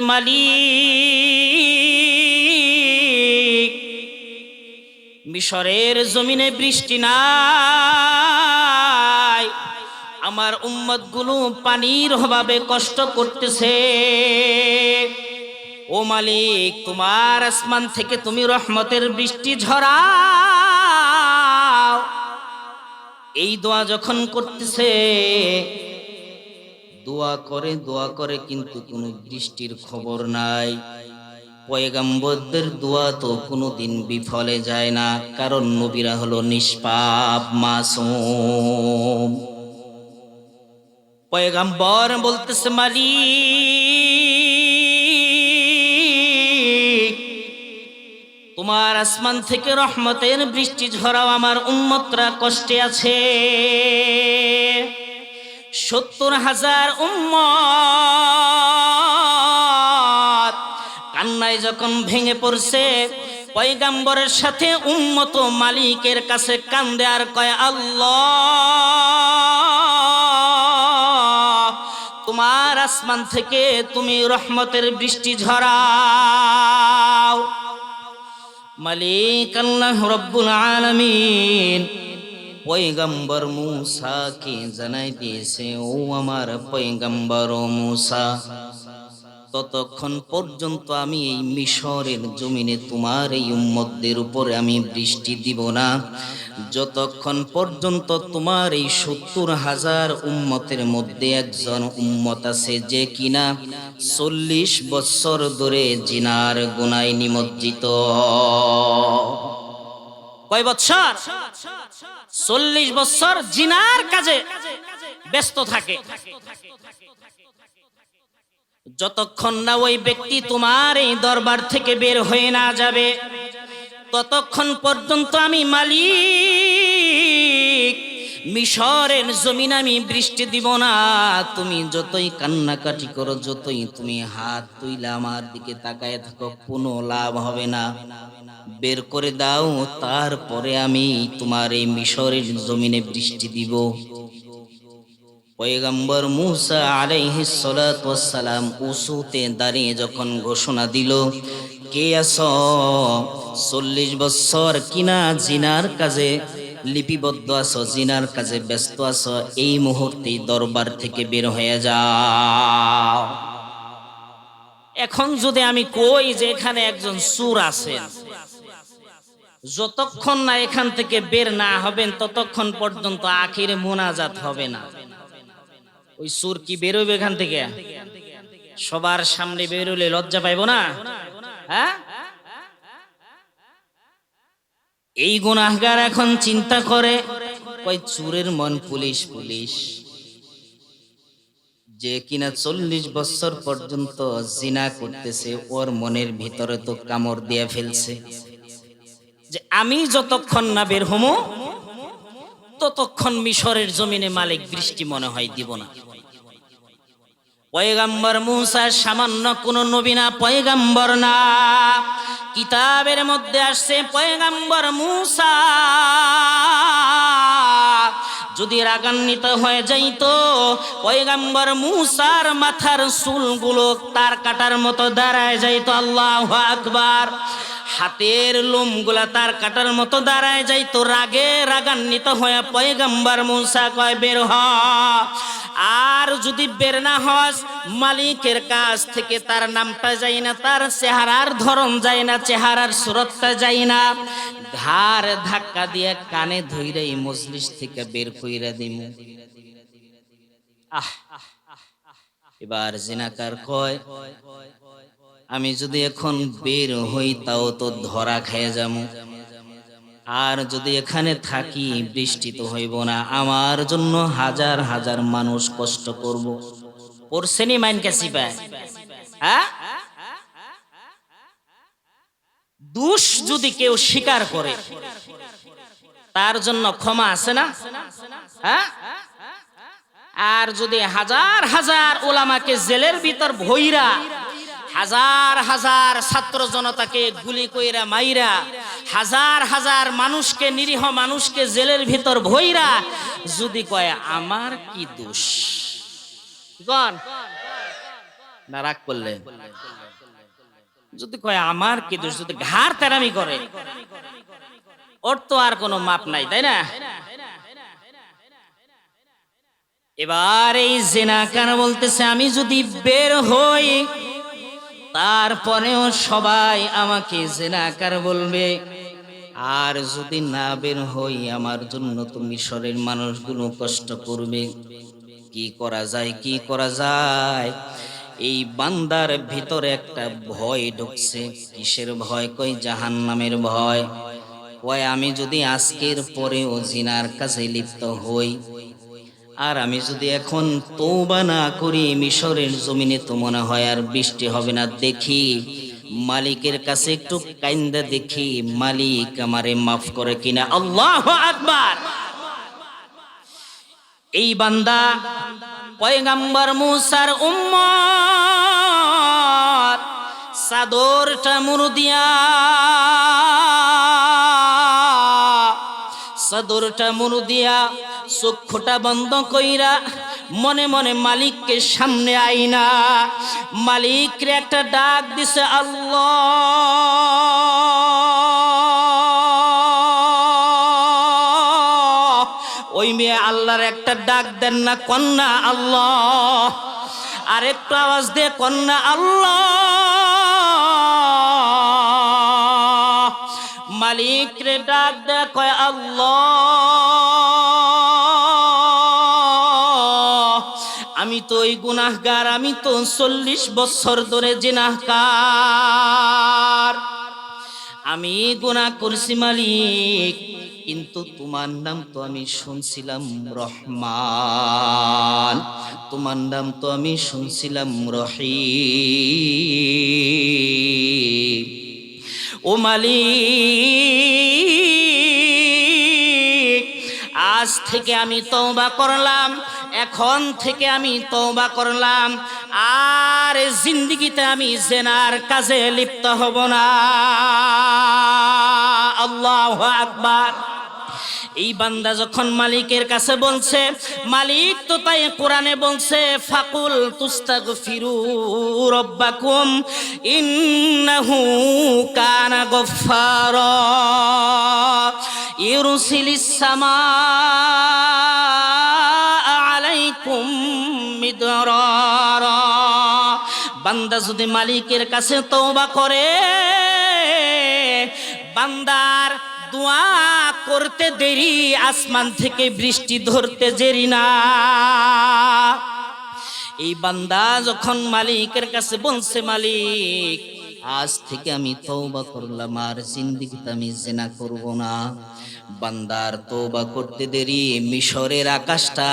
মালিক। মিশরের জমিনে বৃষ্টি নাই। আমার উম্মতগুলো পানির অভাবে কষ্ট করতেছে। ও মালিক, তোমার আসমান থেকে তুমি রহমতের বৃষ্টি ঝরাও। এই দোয়া যখন করতেছে দোয়া করে দোয়া করে কিন্তু কোনো বৃষ্টির খবর নাই। পয়গাম্বরদের দোয়া তো কোনোদিন বিফলে যায় না, কারণ নবীরা হলো নিষ্পাপ মাসুম। পয়গাম্বর বলতেছে, মালিক, তোমার আসমান থেকে রহমতের বৃষ্টি ঝরাও আমার উম্মতরা কষ্টে আছে। সত্তর হাজার উম্মত। কান্নায় যখন ভেঙে পড়ছে, পয়গাম্বরের সাথে উম্মত মালিকের কাছে কান্দে আর কয়, আল্লাহ, তোমার আসমান থেকে তুমি রহমতের বৃষ্টি ঝরাও। মালিক আল্লাহ রব্বুল আলামিন পয়গম্বর মুসাকে জানাই দিয়েছে? ও আমার পয়গম্বর মুসা, ততক্ষণ পর্যন্ত আমি এই মিশরের জমিনে তোমার এই উম্মতদের উপরে আমি বৃষ্টি দিব না। যতক্ষণ পর্যন্ত তোমার এই সত্তর হাজার উম্মতের মধ্যে একজন উম্মত আছে যে কিনা চল্লিশ বছর ধরে জিনার গুনায় নিমজ্জিত। কয় বছর চল্লিশ বছর জিনার কাজে ব্যস্ত থাকে। যতক্ষণ না ওই ব্যক্তি তোমার এই দরবার থেকে বের হয়ে না যাবে, ততক্ষণ পর্যন্ত আমি মালিক। মিশরের জমিন আমি বৃষ্টি দিব না। তুমি যতই কান্নাকাটি করো, যতই তুমি হাত তুইলে আমার দিকে তাকায় থাকো, কোনো লাভ হবে না। বের করে দাও, তারপরে আমি তোমার এই মিশরের জমিনে বৃষ্টি দিব। পয়গম্বর মুসা আলাইহি সালাম উসুতে দাঁড়িয়ে যখন ঘোষণা দিল, কে আস চল্লিশ বছর কিনা জিনার কাজে? লিপিবদ্ধ আছো, জিনার কাজে ব্যস্ত আছো, এই মুহূর্তে দরবার থেকে বের হয়ে যাও। এখন যদি আমি কই যে এখানে একজন সুর আছেন যতক্ষণ না এখান থেকে বের না হবেন, ততক্ষণ পর্যন্ত আখির মোনাজাত হবে না। ওই সুর কি বেরোবে এখান থেকে? সবার সামনে বেরোলে লজ্জা পাইব না? হ্যাঁ? এই গুনাহগার এখন চিন্তা করে কই চুরের মন পুলিশ পুলিশ। যে কিনা চল্লিশ বছর পর্যন্ত জিনা করতেছে, ওর মনের ভিতরে তো কামড় দিয়ে ফেলছে। যে আমি যতক্ষণ না বের হমো, ততক্ষণ মিশরের জমিনে মালিক বৃষ্টি মনে হয় দিব না। পয়গাম্বর মুসা সামান্য কোন নবীনা পয়গাম্বর না। কিতাবের মধ্যে আসছে, পয়গাম্বর মুসা, যদি রাগান্বিত হয়ে যাইতো, পয়গাম্বর মুসার মাথার চুলগুলো তার কাটার মতো দাঁড়ায় যাইতো, আল্লাহ আকবার। হাতের লোমগুলা তার কাটার মতো দাঁড়ায় যাইতো, রাগে রাগান্বিত হয়ে পয়গাম্বর মুসা কয়, বের হ। আর যদি বের না হস, মালিকের কাছ থেকে তার নামটা যায় না, তার চেহারার ধরন যায় না, চেহারার সুরতটা যায় না। ঘাড় ধাক্কা দিয়ে কানে ধইরে এই মজলিস থেকে বের কইরা দিমু। আহ, এবার জিনাকার কয়, আমি যদি এখন বের হই, তাও তো ধরা খেয়ে যাব আর যদি এখানে থাকি, বৃষ্টি তো হইব না। আমার জন্য হাজার হাজার মানুষ কষ্ট করব। পড়ছেনি মাইন কাছি হ্যাঁ? দুষ যদি কেউ স্বীকার করে, তার জন্য ক্ষমা আছে না? হ্যাঁ? আর যদি হাজার হাজার ওলামাকে জেলের ভিতর ভৈরা হাজার হাজার ছাত্র জনতাকে গুলি কইরা মাইরা হাজার হাজার মানুষকে, নিরীহ মানুষকে জেলের ভিতর ভইরা যদি কয়, আমার কি দোষ? গন না, রাগ করলেন যদি কয়, আমার কি দোষ? যদি ঘাড় তেরামি করে, ওর তো আর কোনো মাপ নাই, তাই না? এবার এই জেনাকার বলতেছে, আমি যদি বের হই তারপরেও সবাই আমাকে জেনাকার বলবে, আর যদি না বের হই, আমার জন্য তো মিশরের মানুষগুলো কষ্ট করবে। কি করা যায়, কি করা যায়? এই বান্দার ভিতরে একটা ভয় ঢুকছে। কিসের ভয়? কই জাহান নামের ভয়? কয়, আমি যদি আজকের পরেও জিনার কাছে লিপ্ত হই আর আমি যদি এখন তৌবা না করি, মিশরের জমিনে তো মনে হয় আর বৃষ্টি হবে না, দেখি মালিকের কাছে একটু কাইন্দা দেখি মালিক আমারে মাফ করে কিনা। আল্লাহ আকবার! এই বান্দা পয়গাম্বর মুসার উম্মত সাদরটা মুরদিয়া সদরটা মুরদিয়া চক্ষুটা বন্ধ কইরা মনে মনে মালিককে সামনে আইনা। মালিকরে একটা ডাক দিছে, আল্লাহ! ওই মেয়ে আল্লাহর একটা ডাক দেন না, কন্যা, আল্লাহ! আর একটু আওয়াজ দিয়ে, কন্যা, আল্লাহ! মালিক রে ডাক দে কয়, আল্লাহ! ওই গুনাহগার, আমি তো চল্লিশ বছর ধরে জিনাহকার আমি গুনাহ করছি মালিক, কিন্তু তোমার নাম তো আমি শুনছিলাম রহমান। তোমার নাম তো আমি শুনছিলাম রহিম। ও মালিক, আজ থেকে আমি তওবা করলাম। এখন থেকে আমি তওবা করলাম, আর জিন্দগিতে আমি জেনার কাজে লিপ্ত হব না। আল্লাহ আকবার। এই বান্দা যখন মালিকের কাছে বলছে, মালিক তো তাই কোরআনে বলছে, ফাকুল তুস্তাগফিরু রব্বাকুম, ইন্নাহু কানা গফফারা। ইউরসিলিস সামাআ আলাইকুম মিদরারা বান্দা যদি মালিকের কাছে তওবা করে, বান্দার দোয়া করতে দেরি, আসমান থেকে বৃষ্টি ধরতে জেরি না। এই বান্দা যখন মালিকের কাছে বলছে, মালিক আজ থেকে আমি তৌবা করলাম, আর জিন্দিগিতে আমি জেনা করব না। বান্দার তৌবা করতে দেরি, মিশরের আকাশটা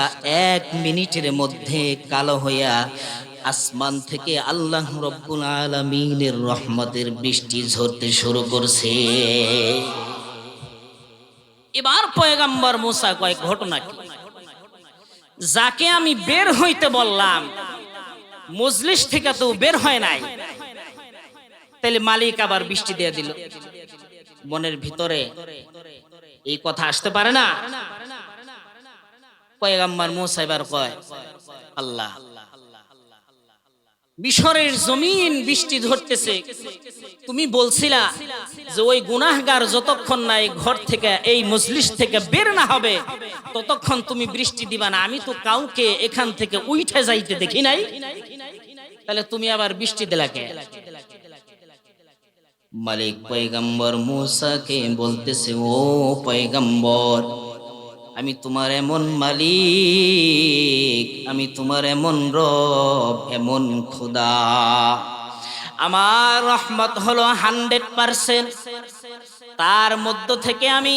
এক মিনিটের মধ্যে কালো হইয়া আসমান থেকে আল্লাহ রব্বুল আলমিনের রহমতের বৃষ্টি ঝরতে শুরু করছে। এবার পয়গাম্বর মুসা কয়েক ঘটনা কি? যাকে আমি বের হইতে বললাম, মজলিস থেকে তো বের হয় নাই। তাহলে মালিক আবার বৃষ্টি দিয়ে দিল। মনের ভিতরে এই কথা আসতে পারে না? পয়গাম্বর মুসা এবার কয়, আল্লাহ, মিশরের জমিন বৃষ্টি ধরতেছে। তুমি বলছিলা যে ওই গুনাহগার যতক্ষণ না এই ঘর থেকে, এই মজলিস থেকে বের না হবে, ততক্ষণ তুমি বৃষ্টি দিবা না। আমি তো কাউকে এখান থেকে উঠে যাইতে দেখি নাই। তাহলে তুমি আবার বৃষ্টি দিলাকে মালিক পয়গম্বর মুসাকে বলতেছে, ও পয়গম্বর, আমি তোমার এমন মালিক, আমি তোমার এমন রব, এমন খোদা। আমার রহমত হলো হান্ড্রেড পার্সেন্ট। তার মধ্য থেকে আমি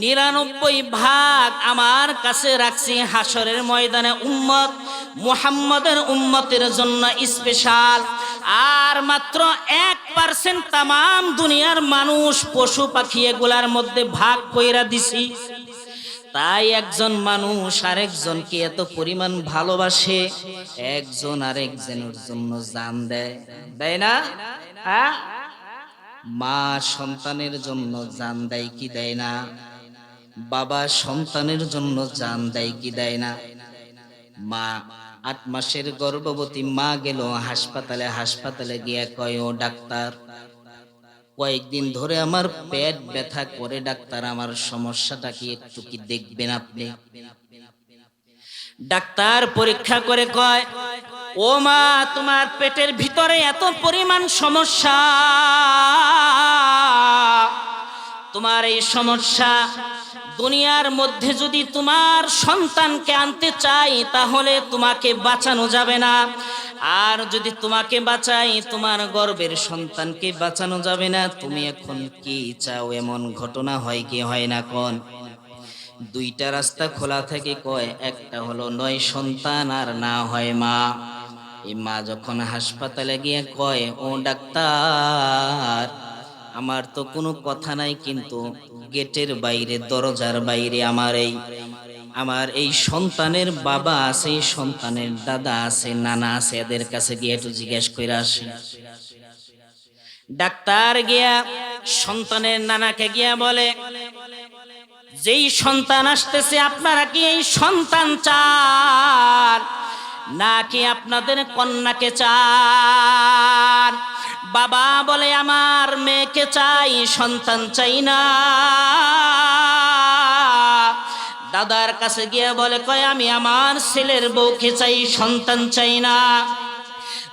নিরানব্বই ভাগ আমার কাছে রাখছি হাসরের ময়দানে উম্মত, মুহাম্মদের উম্মতের জন্য স্পেশাল আর মাত্র এক পার্সেন্ট তাম দুনিয়ার মানুষ পশু পাখি এগুলার মধ্যে ভাগ কইরা দিছি। তাই একজন মানুষ আরেকজনকে এত পরিমাণ ভালোবাসে, একজন আরেকজনের জন্য জান দেয়। দেয় না? হ্যাঁ? মা সন্তানের জন্য জান দেয় কি দেয় না? বাবা সন্তানের জন্য জান দেয় কি দেয় না? মা আট মাসের গর্ভবতী মা গেল হাসপাতালে হাসপাতালে গিয়ে কয়, ও ডাক্তার, কয়েকদিন ধরে আমার পেট ব্যথা করে ডাক্তার, আমার সমস্যাটা কি একটু কি দেখবেন আপনি? ডাক্তার পরীক্ষা করে কয়, ও মা, তোমার পেটের ভিতরে এত পরিমাণ সমস্যা, তোমার এই সমস্যা দুনিয়ার মধ্যে যদি তোমার সন্তানকে আনতে চাই, তাহলে তোমাকে বাঁচানো যাবে না। আর যদি তোমাকে বাঁচাই, তোমার গর্বের সন্তানকে বাঁচানো যাবে না। তুমি এখন কি চাও? এমন ঘটনা হয় কি হয় না কোন? দুইটা রাস্তা খোলা থাকে কয়, একটা হলো নয় সন্তান আর না হয় মা। এই মা যখন হাসপাতালে গিয়ে কয়, ও ডাক্তার আমার তো কোনো কথা নাই কিন্তু গেটের বাইরে, দরজার বাইরে আমার এই আমার এই সন্তানের বাবা আছে, সন্তানের দাদা আছে, নানা আছে, এদের কাছে গিয়ে একটু জিজ্ঞেস করে আসে। ডাক্তার গিয়া সন্তানের নানাকে গিয়া বলে, যেই সন্তান আসতেছে, আপনারা কি এই সন্তান চান? নাকি আপনাদের কন্যাকে চান? বাবা বলে, আমার মেয়েকে চাই, সন্তান চাই না। দাদার কাছে গিয়ে বলে, কয়, আমি আমার ছেলের বউকে চাই, সন্তান চাই না।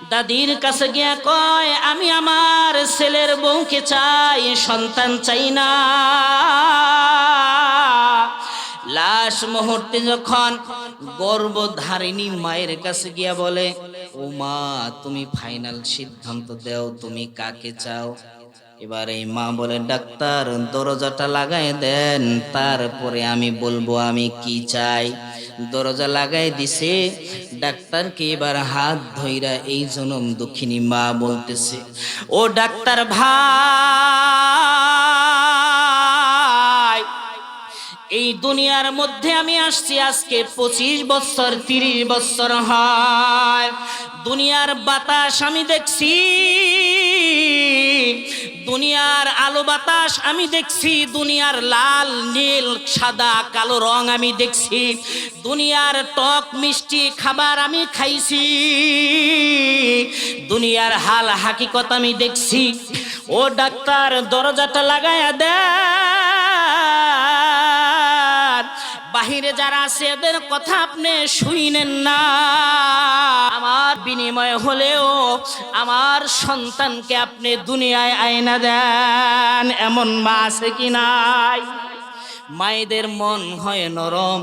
দাদির কাছে গিয়া কয়, আমি আমার ছেলের বউকে চাই, সন্তান চাই না। লাশ মুহূর্তে যখন গর্ভধারিণী মায়ের কাছে গিয়া বলে ও মা তুমি ফাইনাল সিদ্ধান্ত দেও, তুমি কাকে চাও? এবার এই মা বলে, ডাক্তার, দরজাটা লাগাই দেন, তারপরে আমি বলব আমি কি চাই? দরজা লাগাই দিছে, ডাক্তারকে এবার হাত ধইরা এই জনম দুঃখিনী মা বলতেছে, ও ডাক্তার ভাই এই দুনিয়ার মধ্যে আমি আসছি, আজকে পঁচিশ বছর, তিরিশ বছর হয়। দুনিয়ার বাতাস আমি দেখছি, দুনিয়ার আলো বাতাস আমি দেখছি, দুনিয়ার লাল, নীল, সাদা, কালো রং আমি দেখছি, দুনিয়ার টক, মিষ্টি খাবার আমি খাইছি, দুনিয়ার হাল হাকিকত আমি দেখছি। ও ডাক্তার, দরজাটা লাগায়া দেন বাহিরে যারা আছে, এদের কথা আপনি শুইনেন না। আমার বিনিময় হলেও আমার সন্তানকে আপনি দুনিয়ায় আয়না দেন। এমন মা আছে কি নাই? মায়েদের মন হয় নরম।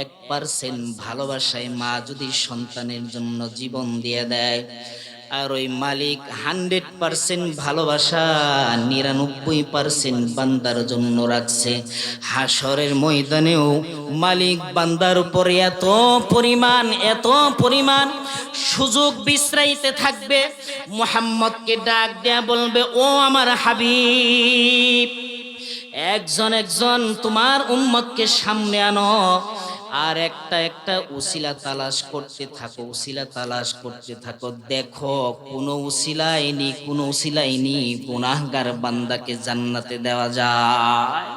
এক পার্সেন্ট ভালোবাসায় মা যদি সন্তানের জন্য জীবন দিয়ে দেয় আর ওই মালিক হান্ড্রেড পার্সেন্ট ভালোবাসা, নিরানব্বই পার্সেন্ট বান্দার জন্য রাখছে। হাসরের ময়দানেও মালিক বান্দার উপরে এত পরিমাণ এত পরিমাণ সুযোগ বিশ্রাইতে থাকবে, মোহাম্মদকে ডাক দেয়া বলবে, ও আমার হাবিব, একজন একজন তোমার উম্মতকে সামনে আনো। আর একটা একটা উসিলা তালাশ করতে থাকো, উসিলা তালাশ করতে থাকো। দেখো, কোনো উসিলাইনি কোনো উসিলাইনি গুনাহগার বান্দাকে জান্নাতে দেওয়া যায়।